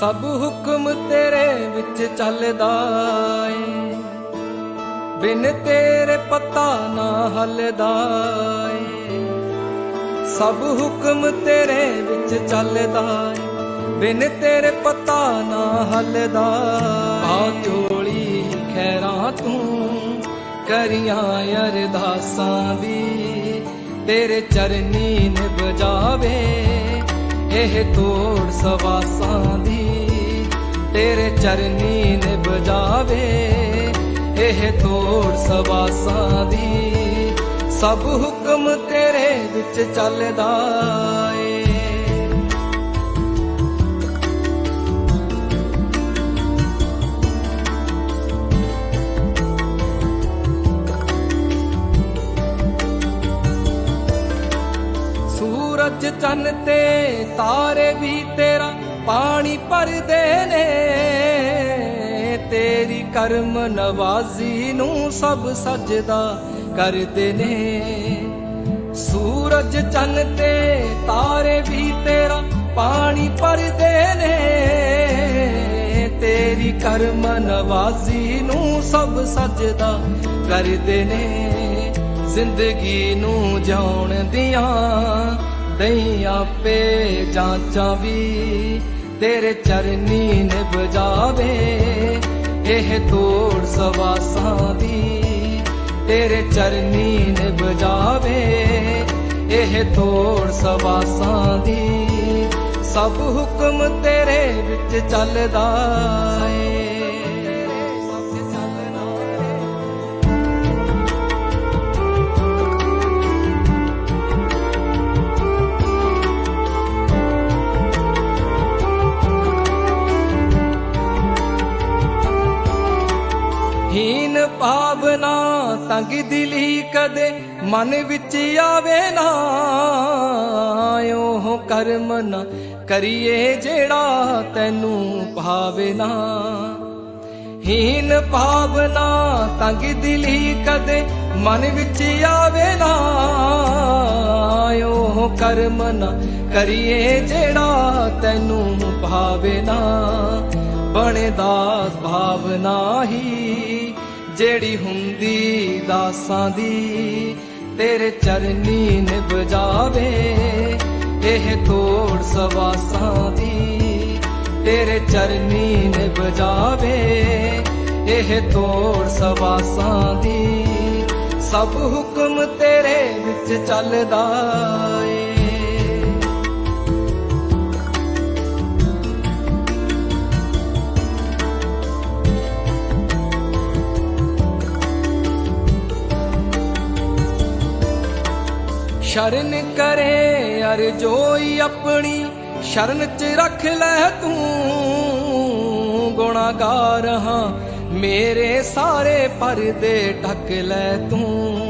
ਸਭ ਹੁਕਮ ਤੇਰੇ ਵਿੱਚ ਚੱਲਦਾ ਏ। ਬਿਨ ਤੇਰੇ ਪਤਾ ਨਾ ਹੱਲਦਾ ਏ। ਸਭ ਹੁਕਮ ਤੇਰੇ ਵਿੱਚ ਚੱਲਦਾ ਏ। ਬਿਨ ਤੇਰੇ ਪਤਾ ਨਾ ਹੱਲਦਾ ਆ ਝੋਲੀ ਖੈਰਾਂ ਤੂੰ ਕਰੀਆਂ ਅਰਦਾਸਾਂ ਦੀ। ਤੇਰੇ ਚਰਨੀ ਨਿਭ ਜਾਵੇ। ਇਹ ਤੋੜ ਸਵਾਸਾਂ ਦੀ, ਤੇਰੇ ਚਰਨੀ ਨਿਭ ਜਾਵੇ ਇਹ ਤੋੜ ਸਵਾਸਾਂ ਦੀ, ਸਭ ਹੁਕਮ ਤੇਰੇ ਵਿੱਚ ਚੱਲਦਾ ਏ। ਸੂਰਜ ਚੰਨ ਤੇ ਤਾਰੇ ਵੀ ਤੇਰਾ ਪਾਣੀ ਭਰਦੇ ਨੇ। ਤੇਰੀ ਕਰਮ ਨਵਾਜ਼ੀ ਨੂੰ ਸਭ ਸਜਦਾ ਕਰਦੇ ਨੇ। ਸੂਰਜ ਚੰਨ ਤੇ ਤਾਰੇ ਵੀ ਤੇਰਾ ਪਾਣੀ ਭਰਦੇ ਨੇ। ਤੇਰੀ ਕਰਮ ਨਵਾਜ਼ੀ ਨੂੰ ਸਭ ਸਜਦਾ ਕਰਦੇ ਨੇ। ਜ਼ਿੰਦਗੀ ਨੂੰ ਜਿਉਣ ਦੀਆਂ ਦਈਆਂ ਪੇ ਜਾਂਚਾਂ ਵੀ ਤੇਰੇ ਚਰਨੀ ਨਿਭ ਜਾਵੇ। ਇਹ ਤੋੜ ਸਵਾਸਾਂ ਦੀ ਤੇਰੇ ਚਰਨੀ ਨਿਭ ਜਾਵੇ। ਇਹ ਤੋੜ ਸਵਾਸਾਂ ਦੀ ਸਭ ਹੁਕਮ ਤੇਰੇ ਵਿੱਚ ਚੱਲਦਾ ਏ। ਭਾਵਨਾ ਤੰਗ ਦਿਲੀ ਕਦੇ ਮਨ ਵਿੱਚ ਆਵੇ ਨਾ। ਉਹ ਕਰਮ ਨਾ ਕਰੀਏ ਜਿਹੜਾ ਤੈਨੂੰ ਭਾਵੇ ਨਾ। ਹੀਨ ਭਾਵਨਾ ਤੰਗ ਦਿਲੀ ਕਦੇ ਮਨ ਵਿੱਚ ਆਵੇ ਨਾ। ਉਹ ਕਰਮ ਨਾ ਕਰੀਏ ਜਿਹੜਾ ਤੈਨੂੰ ਭਾਵੇ ਨਾ। ਬਣਦਾ ਭਾਵਨਾ ਹੀ ਜਿਹੜੀ ਹੁੰਦੀ ਦਾਸਾਂ ਦੀ, ਤੇਰੇ ਚਰਨੀ ਨਿਭ ਜਾਵੇ। ਇਹ ਤੋੜ ਸਵਾਸਾਂ ਦੀ, ਤੇਰੇ ਚਰਨੀ ਨਿਭ ਜਾਵੇ। ਇਹ ਤੋੜ ਸਵਾਸਾਂ ਦੀ, ਸਭ ਹੁਕਮ ਤੇਰੇ ਵਿੱਚ ਚੱਲਦਾ ਏ। ਸ਼ਰਨ ਕਰੇ ਅਰ ਜੋਈ ਆਪਣੀ, ਸ਼ਰਨ ਚ ਰੱਖ ਲੈ ਤੂੰ ਗੁਨਾਹਗਾਰ ਹਾਂ। ਮੇਰੇ ਸਾਰੇ ਪਰਦੇ ਢੱਕ ਲੈ ਤੂੰ।